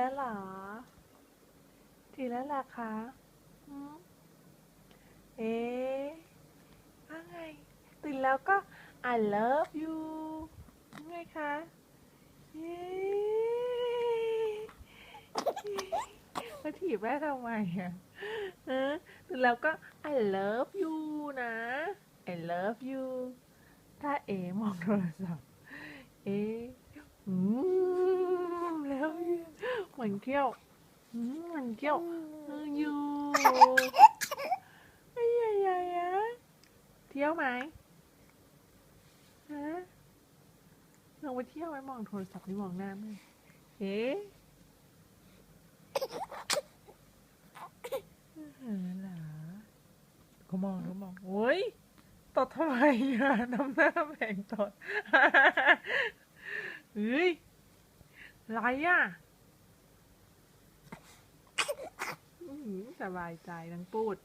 แล้วเหรอตื่นแล้วล่ะคะเอ๊ะว่าไง ตื่นแล้วก็ I love you ไงคะเย้มาถีบแม่ทำไมอะเออตื่นแล้วก็ I love you นะ I love you ถ้าเอมองโทรศัพท์ เออืมแล้ว เหมือนเที่ยวเหมือนเที่ยวเอยู่ไอ้ยายยะเที่ยวไหมฮะลงไปเที่ยวไหมมองโทรศัพท์นี่มองหน้าไหมเอ๊ะเออเหรอเขามองเขามองโอ้ยตดทำไมอะน้ำหน้าแผงตดเฮ้ยไรอะอื้อหือ สบายใจนังปูด